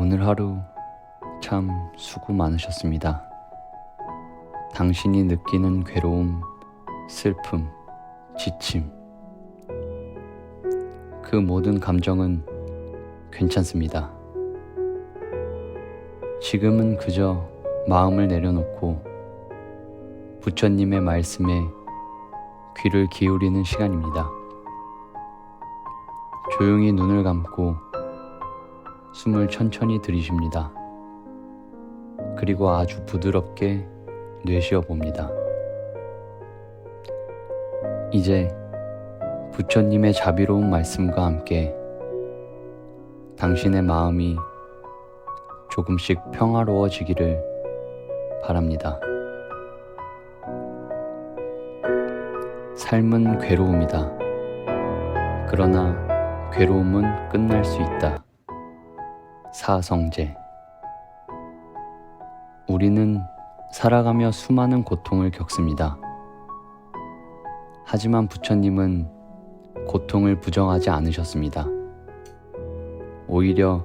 오늘 하루 참 수고 많으셨습니다. 당신이 느끼는 괴로움, 슬픔, 지침, 그 모든 감정은 괜찮습니다. 지금은 그저 마음을 내려놓고 부처님의 말씀에 귀를 기울이는 시간입니다. 조용히 눈을 감고 숨을 천천히 들이쉽니다. 그리고 아주 부드럽게 내쉬어 봅니다. 이제 부처님의 자비로운 말씀과 함께 당신의 마음이 조금씩 평화로워지기를 바랍니다. 삶은 괴로움이다. 그러나 괴로움은 끝날 수 있다. 사성제. 우리는 살아가며 수많은 고통을 겪습니다. 하지만 부처님은 고통을 부정하지 않으셨습니다. 오히려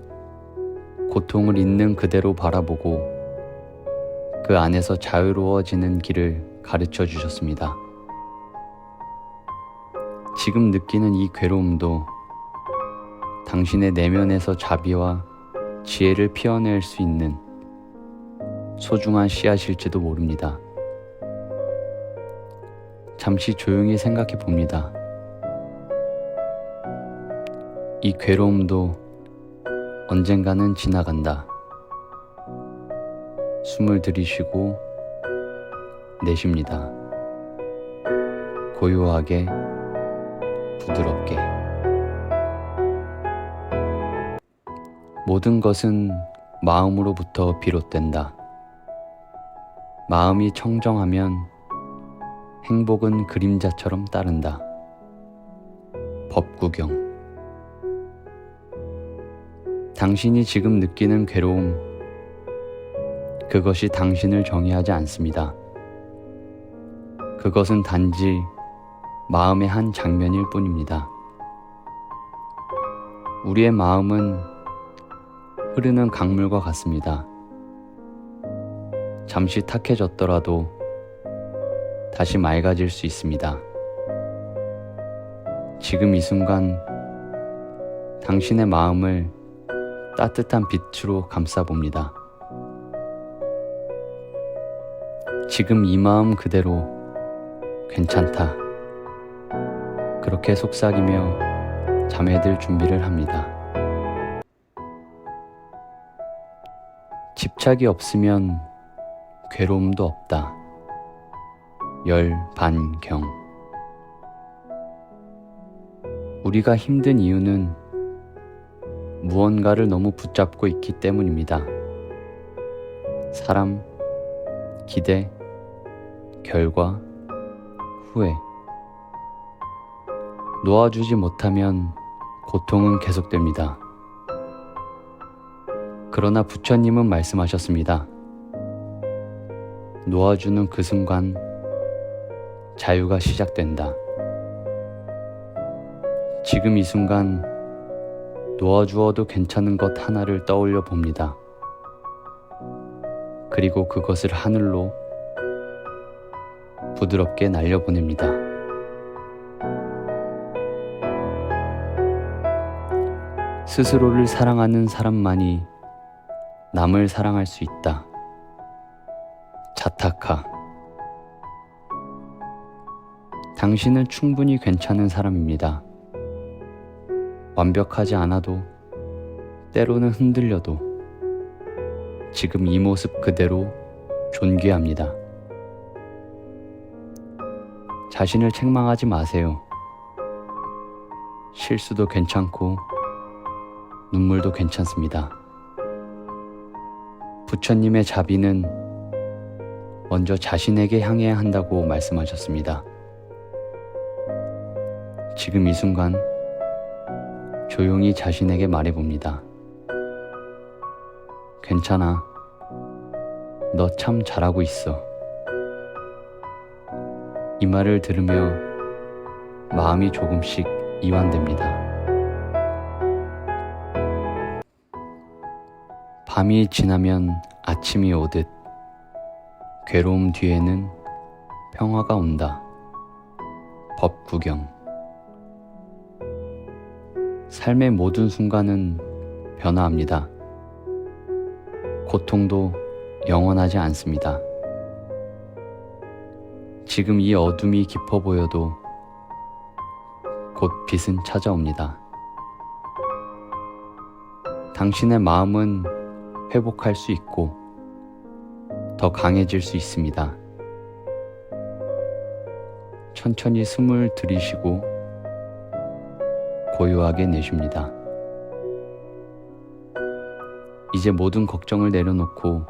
고통을 있는 그대로 바라보고 그 안에서 자유로워지는 길을 가르쳐 주셨습니다. 지금 느끼는 이 괴로움도 당신의 내면에서 자비와 지혜를 피워낼 수 있는 소중한 씨앗일지도 모릅니다. 잠시 조용히 생각해 봅니다. 이 괴로움도 언젠가는 지나간다. 숨을 들이쉬고 내쉽니다. 고요하게, 부드럽게. 모든 것은 마음으로부터 비롯된다. 마음이 청정하면 행복은 그림자처럼 따른다. 법구경. 당신이 지금 느끼는 괴로움, 그것이 당신을 정의하지 않습니다. 그것은 단지 마음의 한 장면일 뿐입니다. 우리의 마음은 흐르는 강물과 같습니다. 잠시 탁해졌더라도 다시 맑아질 수 있습니다. 지금 이 순간 당신의 마음을 따뜻한 빛으로 감싸봅니다. 지금 이 마음 그대로 괜찮다. 그렇게 속삭이며 잠에 들 준비를 합니다. 집착이 없으면 괴로움도 없다. 열반경. 우리가 힘든 이유는 무언가를 너무 붙잡고 있기 때문입니다. 사람, 기대, 결과, 후회. 놓아주지 못하면 고통은 계속됩니다. 그러나 부처님은 말씀하셨습니다. 놓아주는 그 순간 자유가 시작된다. 지금 이 순간 놓아주어도 괜찮은 것 하나를 떠올려 봅니다. 그리고 그것을 하늘로 부드럽게 날려보냅니다. 스스로를 사랑하는 사람만이 남을 사랑할 수 있다. 자타카. 당신은 충분히 괜찮은 사람입니다. 완벽하지 않아도 때로는 흔들려도 지금 이 모습 그대로 존귀합니다. 자신을 책망하지 마세요. 실수도 괜찮고 눈물도 괜찮습니다. 부처님의 자비는 먼저 자신에게 향해야 한다고 말씀하셨습니다. 지금 이 순간 조용히 자신에게 말해봅니다. 괜찮아. 너 참 잘하고 있어. 이 말을 들으며 마음이 조금씩 이완됩니다. 밤이 지나면 아침이 오듯 괴로움 뒤에는 평화가 온다. 법 구경. 삶의 모든 순간은 변화합니다. 고통도 영원하지 않습니다. 지금 이 어둠이 깊어 보여도 곧 빛은 찾아옵니다. 당신의 마음은 회복할 수 있고 더 강해질 수 있습니다. 천천히 숨을 들이쉬고 고요하게 내쉽니다. 이제 모든 걱정을 내려놓고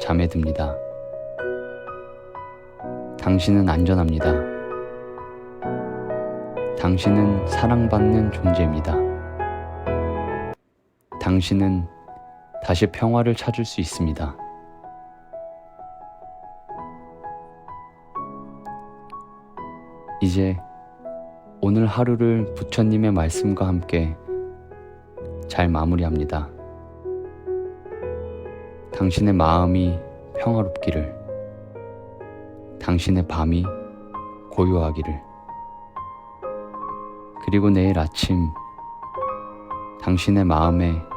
잠에 듭니다. 당신은 안전합니다. 당신은 사랑받는 존재입니다. 당신은 다시 평화를 찾을 수 있습니다. 이제 오늘 하루를 부처님의 말씀과 함께 잘 마무리합니다. 당신의 마음이 평화롭기를, 당신의 밤이 고요하기를, 그리고 내일 아침 당신의 마음에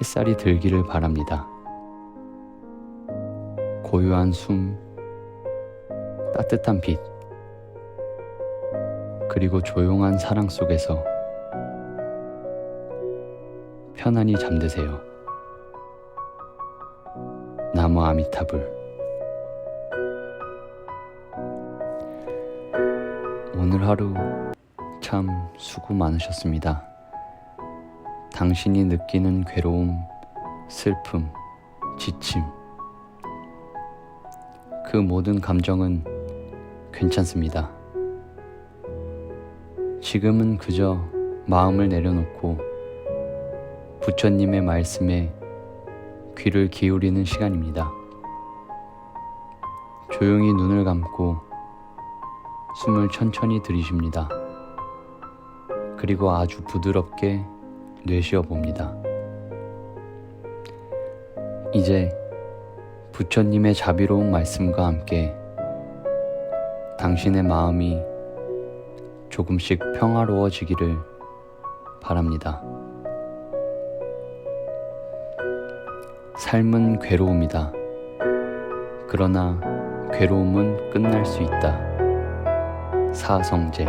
햇살이 들기를 바랍니다. 고요한 숨, 따뜻한 빛, 그리고 조용한 사랑 속에서 편안히 잠드세요. 나무 아미타불 오늘 하루 참 수고 많으셨습니다. 당신이 느끼는 괴로움, 슬픔, 지침 그 모든 감정은 괜찮습니다. 지금은 그저 마음을 내려놓고 부처님의 말씀에 귀를 기울이는 시간입니다. 조용히 눈을 감고 숨을 천천히 들이쉽니다. 그리고 아주 부드럽게 내쉬어 봅니다. 이제 부처님의 자비로운 말씀과 함께 당신의 마음이 조금씩 평화로워지기를 바랍니다. 삶은 괴로움이다. 그러나 괴로움은 끝날 수 있다. 사성제.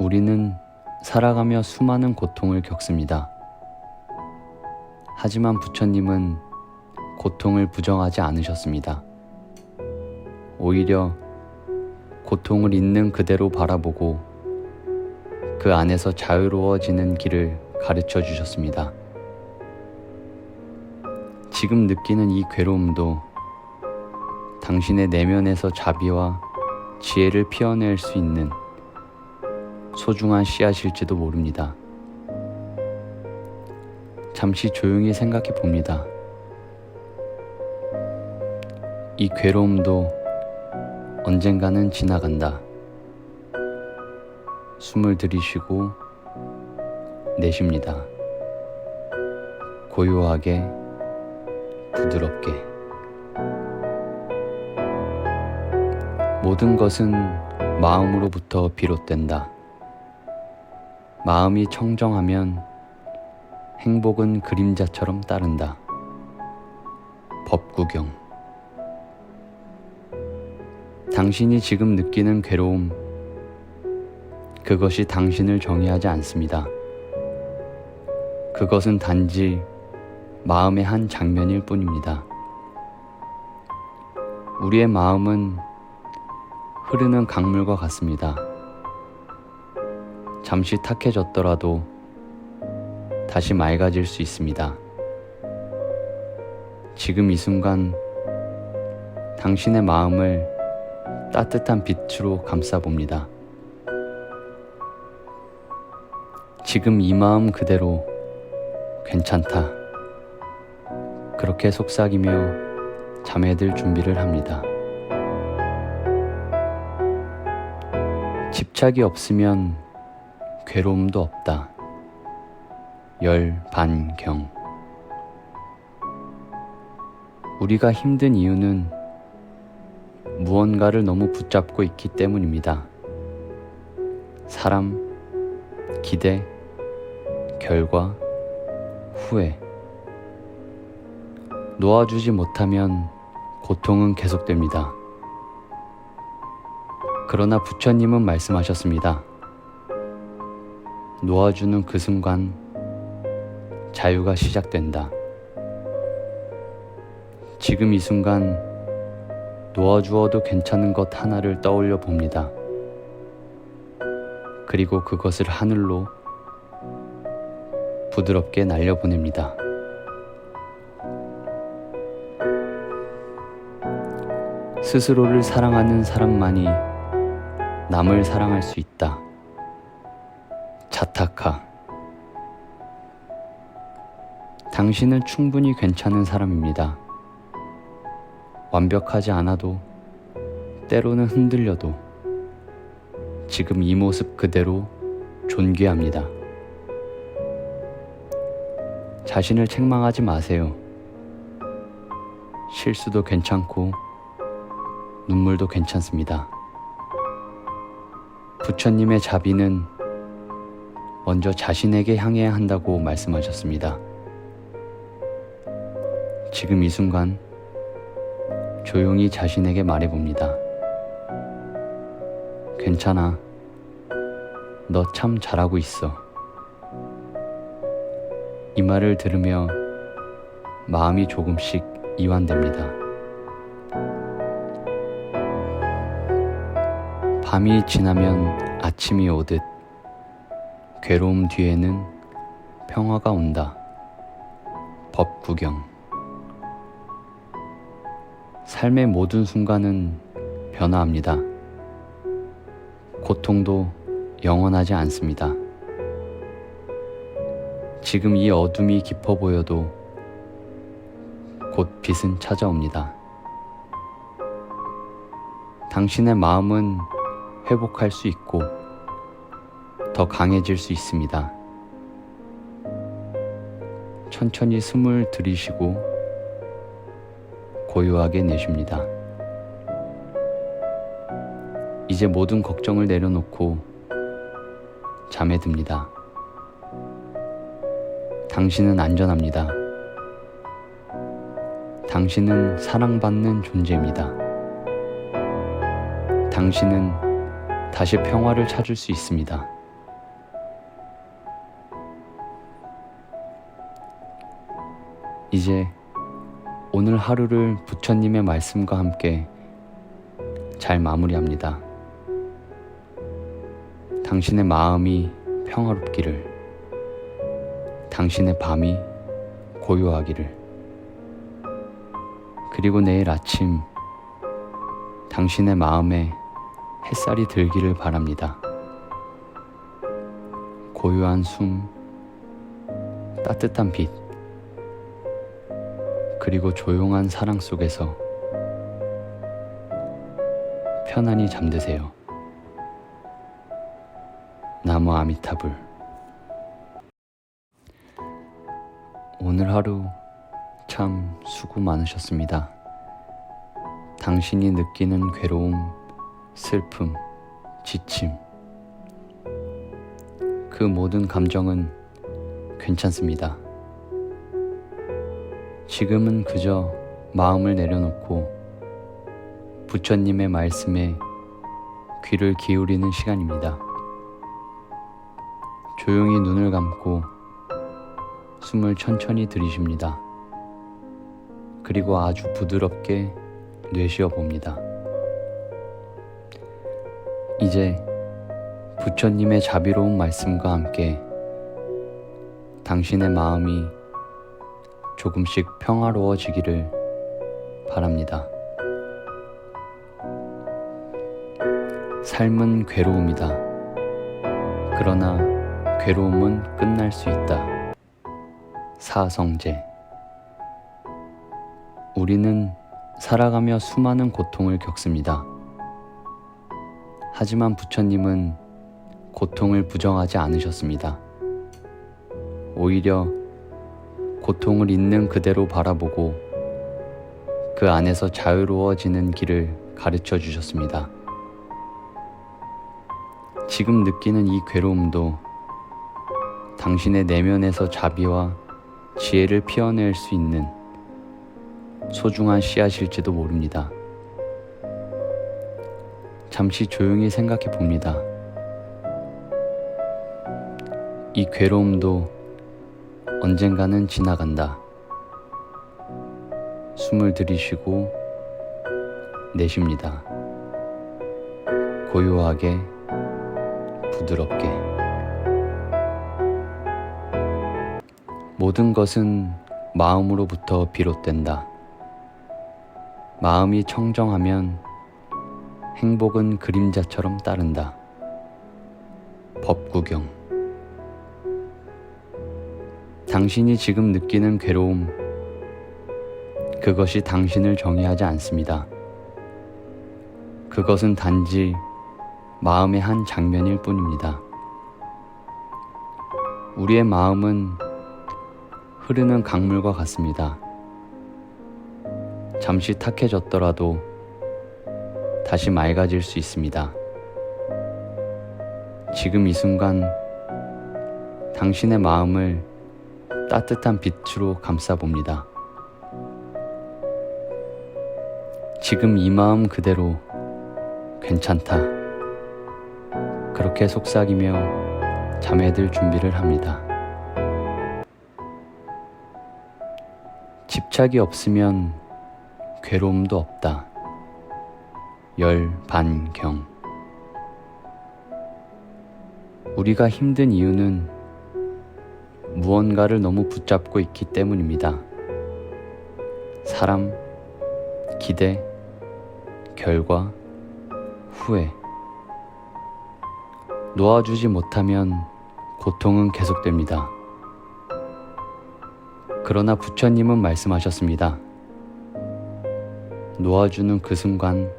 우리는 살아가며 수많은 고통을 겪습니다. 하지만 부처님은 고통을 부정하지 않으셨습니다. 오히려 고통을 있는 그대로 바라보고 그 안에서 자유로워지는 길을 가르쳐 주셨습니다. 지금 느끼는 이 괴로움도 당신의 내면에서 자비와 지혜를 피워낼 수 있는 소중한 씨앗일지도 모릅니다. 잠시 조용히 생각해 봅니다. 이 괴로움도 언젠가는 지나간다. 숨을 들이쉬고 내쉽니다. 고요하게, 부드럽게. 모든 것은 마음으로부터 비롯된다. 마음이 청정하면 행복은 그림자처럼 따른다. 법구경. 당신이 지금 느끼는 괴로움, 그것이 당신을 정의하지 않습니다. 그것은 단지 마음의 한 장면일 뿐입니다. 우리의 마음은 흐르는 강물과 같습니다. 잠시 탁해졌더라도 다시 맑아질 수 있습니다. 지금 이 순간 당신의 마음을 따뜻한 빛으로 감싸봅니다. 지금 이 마음 그대로 괜찮다. 그렇게 속삭이며 잠에 들 준비를 합니다. 집착이 없으면 괴로움도 없다. 열반경 우리가 힘든 이유는 무언가를 너무 붙잡고 있기 때문입니다. 사람, 기대, 결과, 후회. 놓아주지 못하면 고통은 계속됩니다. 그러나 부처님은 말씀하셨습니다. 놓아주는 그 순간 자유가 시작된다. 지금 이 순간 놓아주어도 괜찮은 것 하나를 떠올려 봅니다. 그리고 그것을 하늘로 부드럽게 날려보냅니다. 스스로를 사랑하는 사람만이 남을 사랑할 수 있다. 자타카. 당신은 충분히 괜찮은 사람입니다. 완벽하지 않아도 때로는 흔들려도 지금 이 모습 그대로 존귀합니다. 자신을 책망하지 마세요. 실수도 괜찮고 눈물도 괜찮습니다. 부처님의 자비는 먼저 자신에게 향해야 한다고 말씀하셨습니다. 지금 이 순간 조용히 자신에게 말해봅니다. 괜찮아. 너 참 잘하고 있어. 이 말을 들으며 마음이 조금씩 이완됩니다. 밤이 지나면 아침이 오듯 괴로움 뒤에는 평화가 온다. 법 구경. 삶의 모든 순간은 변화합니다. 고통도 영원하지 않습니다. 지금 이 어둠이 깊어 보여도 곧 빛은 찾아옵니다. 당신의 마음은 회복할 수 있고 더 강해질 수 있습니다. 천천히 숨을 들이쉬고 고요하게 내쉽니다. 이제 모든 걱정을 내려놓고 잠에 듭니다. 당신은 안전합니다. 당신은 사랑받는 존재입니다. 당신은 다시 평화를 찾을 수 있습니다. 이제 오늘 하루를 부처님의 말씀과 함께 잘 마무리합니다. 당신의 마음이 평화롭기를, 당신의 밤이 고요하기를, 그리고 내일 아침 당신의 마음에 햇살이 들기를 바랍니다. 고요한 숨, 따뜻한 빛, 그리고 조용한 사랑 속에서 편안히 잠드세요. 나무 아미타불. 오늘 하루 참 수고 많으셨습니다. 당신이 느끼는 괴로움, 슬픔, 지침. 그 모든 감정은 괜찮습니다. 지금은 그저 마음을 내려놓고 부처님의 말씀에 귀를 기울이는 시간입니다. 조용히 눈을 감고 숨을 천천히 들이쉽니다. 그리고 아주 부드럽게 내쉬어 봅니다. 이제 부처님의 자비로운 말씀과 함께 당신의 마음이 조금씩 평화로워지기를 바랍니다. 삶은 괴로움이다. 그러나 괴로움은 끝날 수 있다. 사성제. 우리는 살아가며 수많은 고통을 겪습니다. 하지만 부처님은 고통을 부정하지 않으셨습니다. 오히려 고통을 있는 그대로 바라보고 그 안에서 자유로워지는 길을 가르쳐 주셨습니다. 지금 느끼는 이 괴로움도 당신의 내면에서 자비와 지혜를 피워낼 수 있는 소중한 씨앗일지도 모릅니다. 잠시 조용히 생각해 봅니다. 이 괴로움도 언젠가는 지나간다. 숨을 들이쉬고 내쉽니다. 고요하게, 부드럽게. 모든 것은 마음으로부터 비롯된다. 마음이 청정하면 행복은 그림자처럼 따른다. 법구경. 당신이 지금 느끼는 괴로움, 그것이 당신을 정의하지 않습니다. 그것은 단지 마음의 한 장면일 뿐입니다. 우리의 마음은 흐르는 강물과 같습니다. 잠시 탁해졌더라도 다시 맑아질 수 있습니다. 지금 이 순간 당신의 마음을 따뜻한 빛으로 감싸봅니다. 지금 이 마음 그대로 괜찮다. 그렇게 속삭이며 잠에 들 준비를 합니다. 집착이 없으면 괴로움도 없다. 열반경. 우리가 힘든 이유는 무언가를 너무 붙잡고 있기 때문입니다. 사람, 기대, 결과, 후회. 놓아주지 못하면 고통은 계속됩니다. 그러나 부처님은 말씀하셨습니다. 놓아주는 그 순간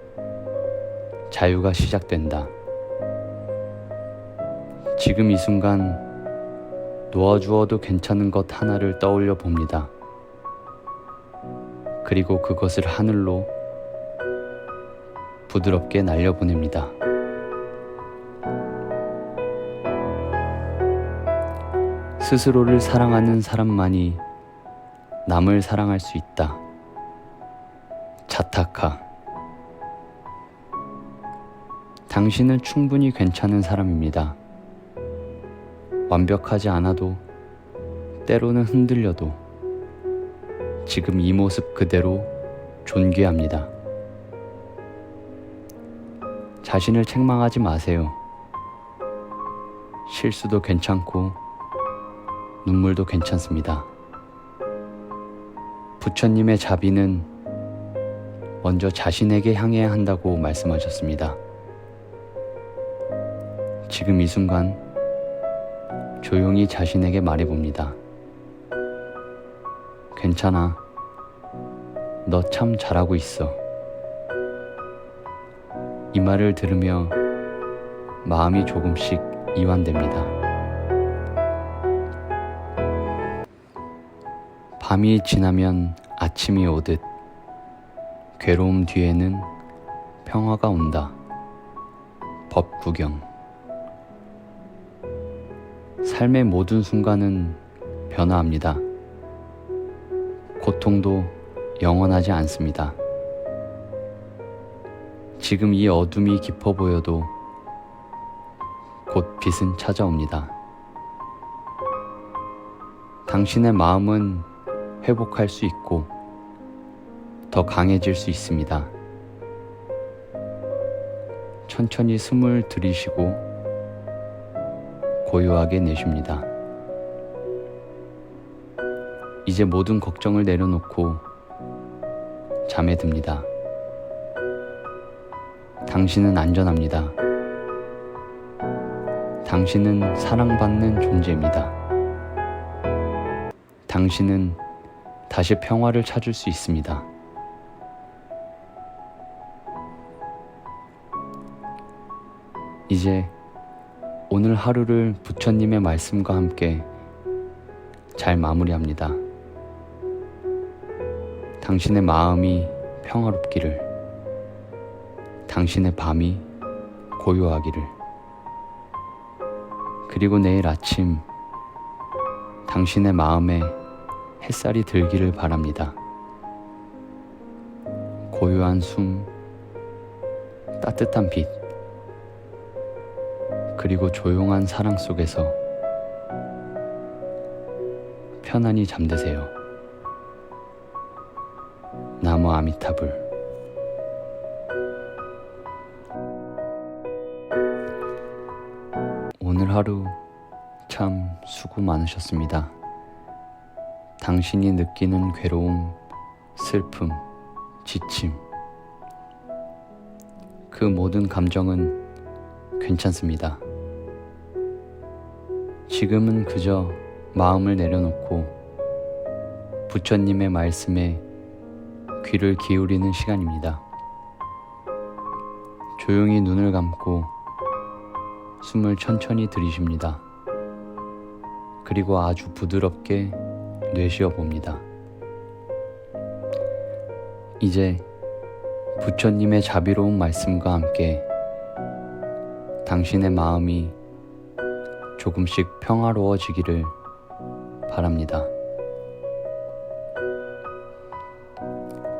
자유가 시작된다. 지금 이 순간 놓아주어도 괜찮은 것 하나를 떠올려 봅니다. 그리고 그것을 하늘로 부드럽게 날려보냅니다. 스스로를 사랑하는 사람만이 남을 사랑할 수 있다. 자타카. 당신은 충분히 괜찮은 사람입니다. 완벽하지 않아도 때로는 흔들려도 지금 이 모습 그대로 존귀합니다. 자신을 책망하지 마세요. 실수도 괜찮고 눈물도 괜찮습니다. 부처님의 자비는 먼저 자신에게 향해야 한다고 말씀하셨습니다. 지금 이 순간 조용히 자신에게 말해봅니다. 괜찮아. 너 참 잘하고 있어. 이 말을 들으며 마음이 조금씩 이완됩니다. 밤이 지나면 아침이 오듯 괴로움 뒤에는 평화가 온다. 법 구경. 삶의 모든 순간은 변화합니다. 고통도 영원하지 않습니다. 지금 이 어둠이 깊어 보여도 곧 빛은 찾아옵니다. 당신의 마음은 회복할 수 있고 더 강해질 수 있습니다. 천천히 숨을 들이쉬고 고요하게 내쉽니다. 이제 모든 걱정을 내려놓고 잠에 듭니다. 당신은 안전합니다. 당신은 사랑받는 존재입니다. 당신은 다시 평화를 찾을 수 있습니다. 이제 오늘 하루를 부처님의 말씀과 함께 잘 마무리합니다. 당신의 마음이 평화롭기를, 당신의 밤이 고요하기를, 그리고 내일 아침 당신의 마음에 햇살이 들기를 바랍니다. 고요한 숨, 따뜻한 빛, 그리고 조용한 사랑 속에서 편안히 잠드세요. 나무 아미타불 오늘 하루 참 수고 많으셨습니다. 당신이 느끼는 괴로움, 슬픔, 지침, 그 모든 감정은 괜찮습니다. 지금은 그저 마음을 내려놓고 부처님의 말씀에 귀를 기울이는 시간입니다. 조용히 눈을 감고 숨을 천천히 들이쉽니다. 그리고 아주 부드럽게 내쉬어 봅니다. 이제 부처님의 자비로운 말씀과 함께 당신의 마음이 조금씩 평화로워지기를 바랍니다.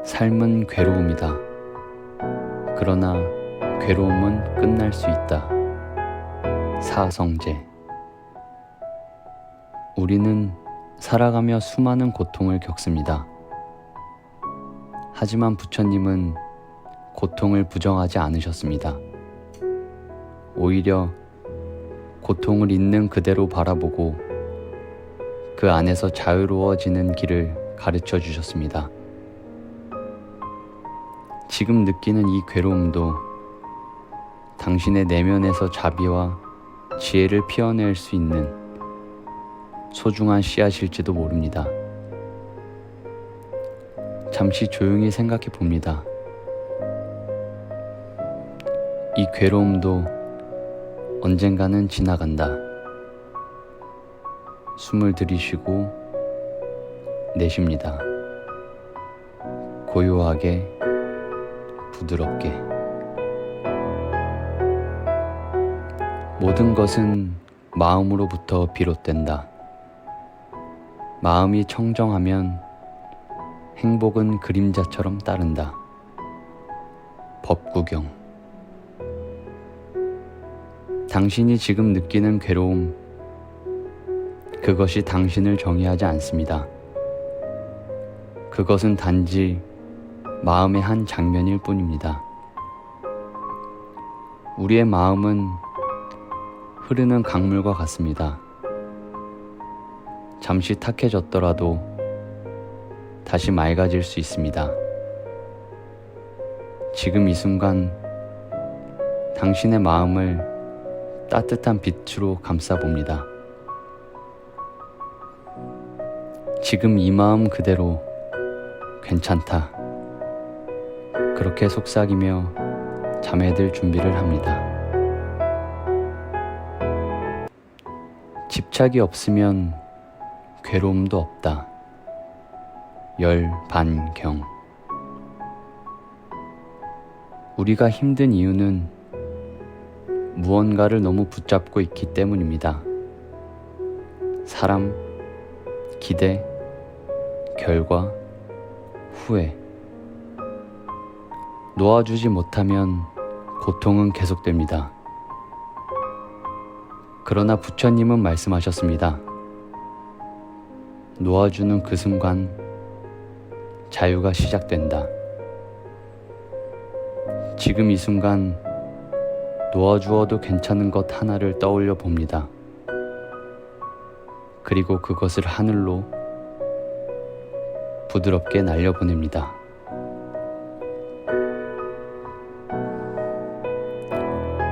삶은 괴로움이다. 그러나 괴로움은 끝날 수 있다. 사성제. 우리는 살아가며 수많은 고통을 겪습니다. 하지만 부처님은 고통을 부정하지 않으셨습니다. 오히려 고통을 있는 그대로 바라보고 그 안에서 자유로워지는 길을 가르쳐 주셨습니다. 지금 느끼는 이 괴로움도 당신의 내면에서 자비와 지혜를 피워낼 수 있는 소중한 씨앗일지도 모릅니다. 잠시 조용히 생각해 봅니다. 이 괴로움도 언젠가는 지나간다. 숨을 들이쉬고 내쉽니다. 고요하게, 부드럽게. 모든 것은 마음으로부터 비롯된다. 마음이 청정하면 행복은 그림자처럼 따른다. 법구경. 당신이 지금 느끼는 괴로움, 그것이 당신을 정의하지 않습니다. 그것은 단지 마음의 한 장면일 뿐입니다. 우리의 마음은 흐르는 강물과 같습니다. 잠시 탁해졌더라도 다시 맑아질 수 있습니다. 지금 이 순간 당신의 마음을 따뜻한 빛으로 감싸봅니다. 지금 이 마음 그대로 괜찮다. 그렇게 속삭이며 잠에 들 준비를 합니다. 집착이 없으면 괴로움도 없다. 열반경. 우리가 힘든 이유는 무언가를 너무 붙잡고 있기 때문입니다. 사람, 기대, 결과, 후회. 놓아주지 못하면 고통은 계속됩니다. 그러나 부처님은 말씀하셨습니다. 놓아주는 그 순간 자유가 시작된다. 지금 이 순간 놓아주어도 괜찮은 것 하나를 떠올려 봅니다. 그리고 그것을 하늘로 부드럽게 날려보냅니다.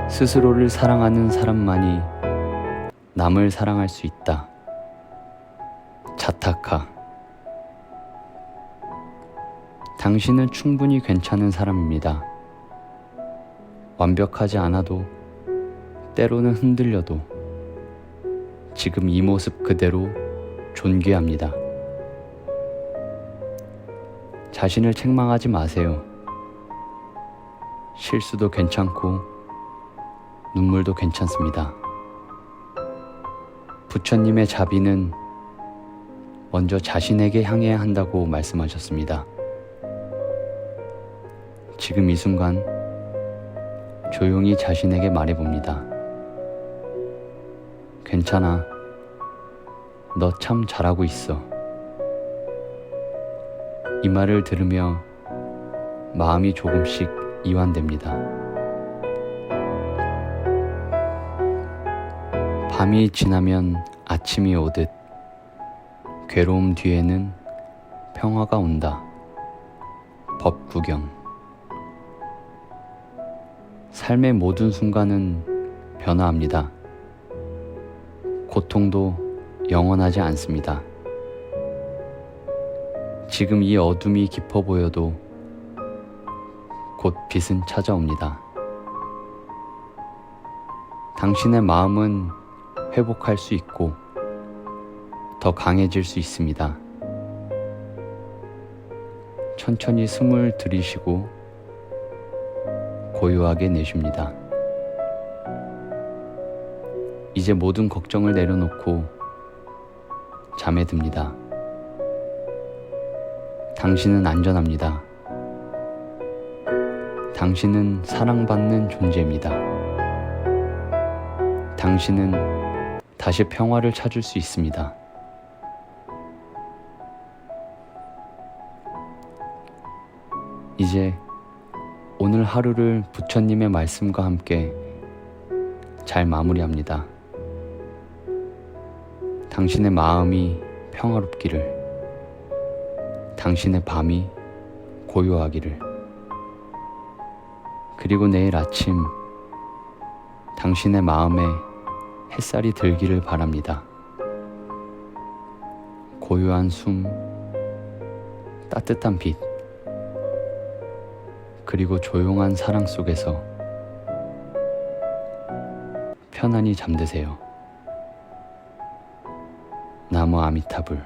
스스로를 사랑하는 사람만이 남을 사랑할 수 있다. 자타카. 당신은 충분히 괜찮은 사람입니다. 완벽하지 않아도 때로는 흔들려도 지금 이 모습 그대로 존귀합니다. 자신을 책망하지 마세요. 실수도 괜찮고 눈물도 괜찮습니다. 부처님의 자비는 먼저 자신에게 향해야 한다고 말씀하셨습니다. 지금 이 순간 조용히 자신에게 말해봅니다. 괜찮아. 너 참 잘하고 있어. 이 말을 들으며 마음이 조금씩 이완됩니다. 밤이 지나면 아침이 오듯 괴로움 뒤에는 평화가 온다. 법 구경. 삶의 모든 순간은 변화합니다. 고통도 영원하지 않습니다. 지금 이 어둠이 깊어 보여도 곧 빛은 찾아옵니다. 당신의 마음은 회복할 수 있고 더 강해질 수 있습니다. 천천히 숨을 들이쉬고 고요하게 내쉽니다. 이제 모든 걱정을 내려놓고 잠에 듭니다. 당신은 안전합니다. 당신은 사랑받는 존재입니다. 당신은 다시 평화를 찾을 수 있습니다. 이제 오늘 하루를 부처님의 말씀과 함께 잘 마무리합니다. 당신의 마음이 평화롭기를, 당신의 밤이 고요하기를, 그리고 내일 아침 당신의 마음에 햇살이 들기를 바랍니다. 고요한 숨, 따뜻한 빛, 그리고 조용한 사랑 속에서 편안히 잠드세요. 나무 아미타불